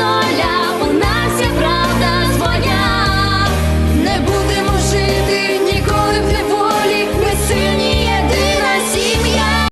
story